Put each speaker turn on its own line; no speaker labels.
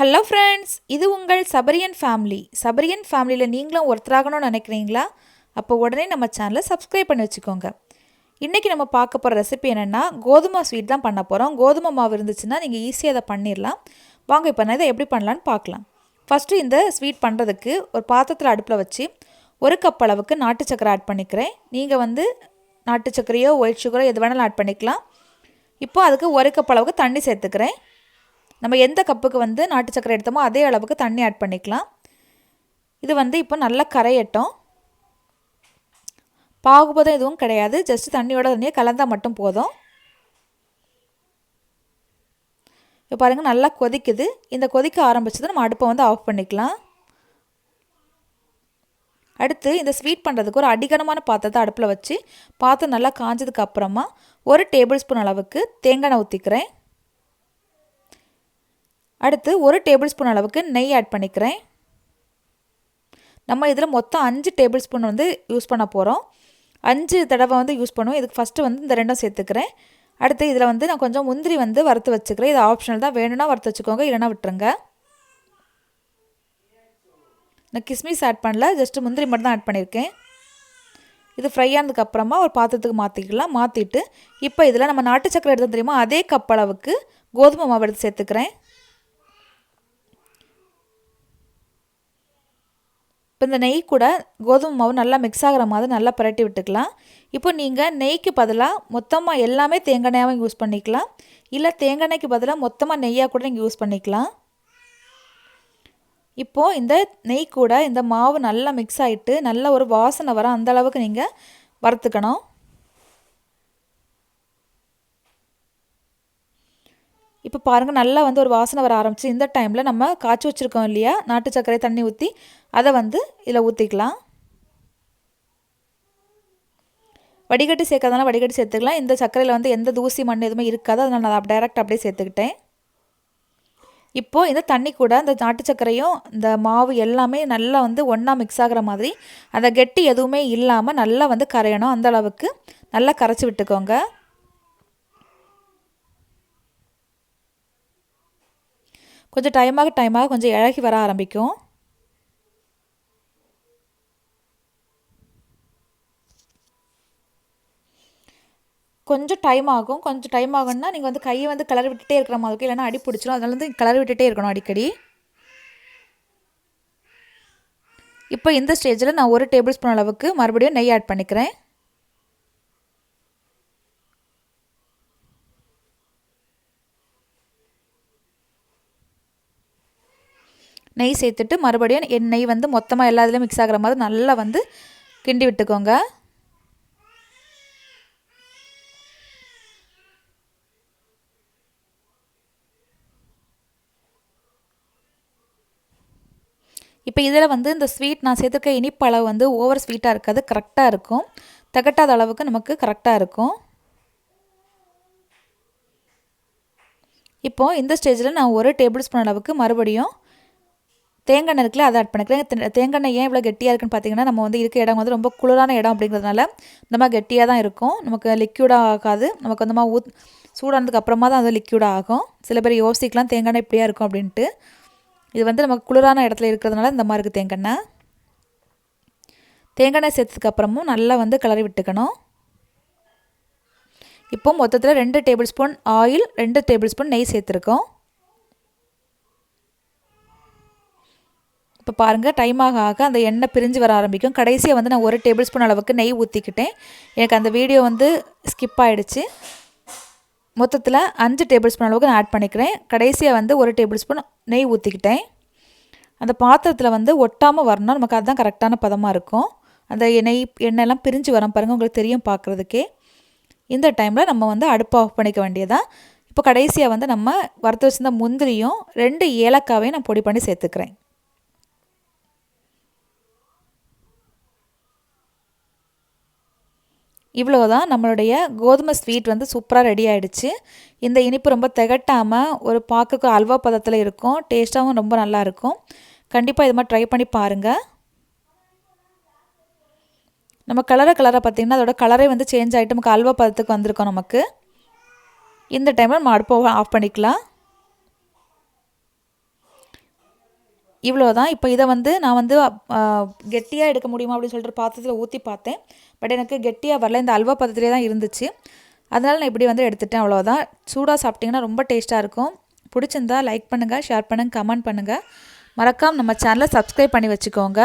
Hello friends இது உங்கள் சபரியன் family சபரியன் ஃபேமிலியில் நீங்களும் ஒருத்தராகணும்னு நினைக்கிறீங்களா? அப்போ உடனே நம்ம சேனலை சப்ஸ்கிரைப் பண்ணி வச்சுக்கோங்க. இன்றைக்கி நம்ம பார்க்க போகிற ரெசிபி என்னென்னா கோதுமை ஸ்வீட் தான் பண்ண போகிறோம் கோதுமை மாவு இருந்துச்சுன்னா நீங்கள் ஈஸியாக அதை பண்ணிடலாம் வாங்க இப்போ நான் இதை எப்படி பண்ணலான்னு பார்க்கலாம். ஃபஸ்ட்டு இந்த ஸ்வீட் பண்ணுறதுக்கு ஒரு பாத்திரத்தில் அடுப்பில் வச்சு ஒரு கப் அளவுக்கு நாட்டு சக்கரை ஆட் பண்ணிக்கிறேன். நீங்கள் வந்து நாட்டு சக்கரையோ ஒயிட் சுகரோ எது வேணாலும் ஆட் பண்ணிக்கலாம். இப்போ அதுக்கு ஒரு கப் அளவுக்கு தண்ணி சேர்த்துக்கிறேன். நம்ம எந்த கப்புக்கு வந்து நாட்டு சக்கரை எடுத்தோமோ அதே அளவுக்கு தண்ணி ஆட் பண்ணிக்கலாம். இது வந்து இப்போ நல்லா கரையட்டும். பாகுபதம் எதுவும் கிடையாது. ஜஸ்ட் தண்ணியோட தண்ணியை கலந்தால் மட்டும் போதும். இப்போ பாருங்கள் நல்லா கொதிக்குது. இந்த கொதிக்க ஆரம்பிச்சது நம்ம அடுப்பை வந்து ஆஃப் பண்ணிக்கலாம். அடுத்து இந்த ஸ்வீட் பண்ணுறதுக்கு ஒரு அடிகனமான பாத்திரத்தை அடுப்பில் வச்சு பாத்திரம் நல்லா காஞ்சதுக்கு அப்புறமா ஒரு டேபிள் ஸ்பூன் அளவுக்கு தேங்காய் ஊற்றிக்கிறேன் அடுத்து ஒரு டேபிள் ஸ்பூன் அளவுக்கு நெய் ஆட் பண்ணிக்கிறேன். நம்ம இதில் மொத்தம் அஞ்சு டேபிள் ஸ்பூன் வந்து யூஸ் பண்ண போகிறோம் அஞ்சு தடவை வந்து யூஸ் பண்ணுவோம். இதுக்கு ஃபஸ்ட்டு வந்து இந்த ரெண்டும் சேர்த்துக்கிறேன். அடுத்து இதில் வந்து நான் கொஞ்சம் முந்திரி வந்து வறுத்து வச்சுக்கிறேன். இது ஆப்ஷனல் தான். வேணும்னா வறுத்து வச்சுக்கோங்க. இல்லைனா விட்டுருங்க. நான் கிஸ்மிஸ் ஆட் பண்ணல. ஜஸ்ட்டு முந்திரி மட்டும் தான் ஆட் பண்ணியிருக்கேன். இது ஃப்ரை ஆனதுக்கு அப்புறமா ஒரு பாத்திரத்துக்கு மாற்றிக்கலாம் மாற்றிட்டு இப்போ இதில் நம்ம நாட்டு சக்கரை எடுத்து தெரியுமா? அதே கப் அளவுக்கு கோதுமை மாவு எடுத்து சேர்த்துக்கிறேன். இப்போ இந்த நெய் கூட கோதுமை மாவு நல்லா மிக்ஸ் ஆகிற மாதிரி நல்லா புரட்டி விட்டுக்கலாம். இப்போ நீங்கள் நெய்க்கு பதிலாக மொத்தமாக எல்லாமே தேங்காய் எண்ணெயாகவும் யூஸ் பண்ணிக்கலாம். இல்லை தேங்காய் எண்ணெய்க்கு பதிலாக மொத்தமாக நெய்யாக கூட நீங்கள் யூஸ் பண்ணிக்கலாம். இப்போது இந்த நெய் கூட இந்த மாவு நல்லா மிக்ஸ் ஆகிட்டு நல்ல ஒரு வாசனை வர அந்த அளவுக்கு நீங்கள் வறுத்துக்கணும். இப்போ பாருங்கள் நல்லா வந்து ஒரு வாசனை வர ஆரம்பிச்சு இந்த டைமில் நம்ம காய்ச்சி வச்சுருக்கோம் இல்லையா? நாட்டு சர்க்கரை தண்ணி ஊற்றி அதை வந்து இதில் ஊற்றிக்கலாம் வடிகட்டி சேர்க்காதனால வடிகட்டி சேர்த்துக்கலாம். இந்த சர்க்கரையில் வந்து எந்த தூசி மண் எதுவுமே இருக்காது. அதனால் நான் டைரெக்ட் அப்படியே சேர்த்துக்கிட்டேன். இப்போது இந்த தண்ணி கூட இந்த நாட்டு சர்க்கரையும் இந்த மாவு எல்லாமே நல்லா வந்து ஒன்றா மிக்ஸ் ஆகிற மாதிரி அந்த கெட்டி எதுவுமே இல்லாமல் நல்லா வந்து கரையணும். அந்த அளவுக்கு நல்லா கரைச்சி விட்டுக்கோங்க. கொஞ்சம் டைமாக டைமாக கொஞ்சம் இழகி வர ஆரம்பிக்கும். கொஞ்சம் டைம் ஆகும். கொஞ்சம் டைம் ஆகும்னா நீங்கள் வந்து கையை வந்து கலர் விட்டுட்டே இருக்கிற மாதிரி இருக்கும் இல்லைனா அடி பிடிச்சிரும். அதனால வந்து கலர் விட்டுட்டே இருக்கணும் அடிக்கடி. இப்போ இந்த ஸ்டேஜில் நான் ஒரு டேபிள் ஸ்பூன் அளவுக்கு மறுபடியும் நெய் ஆட் பண்ணிக்கிறேன். நெய் சேர்த்துட்டு மறுபடியும் என் நெய் வந்து மொத்தமாக எல்லா இதுலேயும் மிக்ஸ் ஆகிற மாதிரி நல்லா வந்து கிண்டி விட்டுக்கோங்க. இப்போ இதில் வந்து இந்த ஸ்வீட் நான் சேர்த்துக்க இனிப்பு அளவு வந்து ஓவர் ஸ்வீட்டாக இருக்காது கரெக்டாக இருக்கும். தகட்டாத அளவுக்கு நமக்கு கரெக்டாக இருக்கும். இப்போது இந்த ஸ்டேஜில் நான் ஒரு டேபிள் ஸ்பூன் அளவுக்கு மறுபடியும் தேங்காய் எண்ணெய் இருக்குல்ல அதை ஆட் பண்ணிக்கிறேன் தேங்காய் எண்ணெய் ஏன் இவ்வளோ கெட்டியாக இருக்குன்னு பார்த்தீங்கன்னா நம்ம வந்து இருக்க இடம் வந்து ரொம்ப குளிரான இடம் அப்படிங்கிறதுனால இந்த மாதிரி கெட்டியாக தான் இருக்கும். நமக்கு லிக்யூடாக ஆகாது. நமக்கு அந்த மாதிரி ஊத் சூடானதுக்கு அப்புறமா தான் அது லிக்யூடாக ஆகும். சில பேர் யோசிக்கலாம் தேங்காய் எண்ணெய் இப்படியாக இருக்கும்? அப்படின்ட்டு. இது வந்து நமக்கு குளிரான இடத்துல இருக்கிறதுனால இந்த மாதிரி இருக்குது தேங்காய் தேங்காய் சேர்த்ததுக்கு அப்புறமும் நல்லா வந்து கிளறி விட்டுக்கணும். இப்போ மொத்தத்தில் ரெண்டு டேபிள் ஸ்பூன் ஆயில் ரெண்டு டேபிள் ஸ்பூன் நெய் சேர்த்துருக்கோம். இப்போ பாருங்கள் டைம் ஆக ஆக அந்த எண்ணெய் பிரிஞ்சு வர ஆரம்பிக்கும். கடைசியாக வந்து நான் ஒரு டேபிள் ஸ்பூன் அளவுக்கு நெய் ஊற்றிக்கிட்டேன் எனக்கு அந்த வீடியோ வந்து ஸ்கிப் ஆகிடுச்சு மொத்தத்தில் அஞ்சு டேபிள் ஸ்பூன் அளவுக்கு நான் ஆட் பண்ணிக்கிறேன். கடைசியாக வந்து ஒரு டேபிள் ஸ்பூன் நெய் ஊற்றிக்கிட்டேன் அந்த பாத்திரத்தில் வந்து ஒட்டாமல் வரணும் நமக்கு அதுதான் கரெக்டான பதமாக இருக்கும். அந்த நெய் எண்ணெய்லாம் பிரிஞ்சு வரோம் பாருங்கள் உங்களுக்கு தெரியும் பார்க்குறதுக்கே இந்த டைமில் நம்ம வந்து அடுப்பை ஆஃப் பண்ணிக்க வேண்டியதான் இப்போ கடைசியாக வந்து நம்ம வறுத்து வச்சுருந்த முந்திரியும் ரெண்டு ஏலக்காவையும் நான் பொடி பண்ணி சேர்த்துக்கிறேன். இவ்வளோ தான் நம்மளுடைய கோதுமை ஸ்வீட் வந்து சூப்பராக ரெடி ஆகிடுச்சு இந்த இனிப்பு ரொம்ப திகட்டாமல் ஒரு பார்க்க அல்வா பதத்தில் இருக்கும். டேஸ்ட்டாகவும் ரொம்ப நல்லாயிருக்கும் கண்டிப்பாக இது மாதிரி ட்ரை பண்ணி பாருங்கள் நம்ம கலரை கலரை பார்த்திங்கன்னா அதோட கலரே வந்து சேஞ்ச் ஆகிட்டு நமக்கு அல்வா பதத்துக்கு வந்திருக்கோம் நமக்கு. இந்த டைமில் நம்ம அடுப்பை ஆஃப் பண்ணிக்கலாம். இவ்வளோ தான் இப்போ இதை வந்து நான் வந்து கெட்டியாக எடுக்க முடியுமா அப்படின்னு சொல்லிட்டு பாத்திரத்தில் ஊற்றி பார்த்தேன். பட் எனக்கு கெட்டியாக வரல. இந்த அல்வா பதத்திலே தான் இருந்துச்சு. அதனால் நான் இப்படி வந்து எடுத்துட்டேன் அவ்வளோதான் சூடாக சாப்பிட்டிங்கன்னா ரொம்ப டேஸ்ட்டாக இருக்கும். பிடிச்சிருந்தா லைக் பண்ணுங்கள் ஷேர் பண்ணுங்கள் கமெண்ட் பண்ணுங்கள் மறக்காமல் நம்ம சேனலை சப்ஸ்கிரைப் பண்ணி வச்சுக்கோங்க.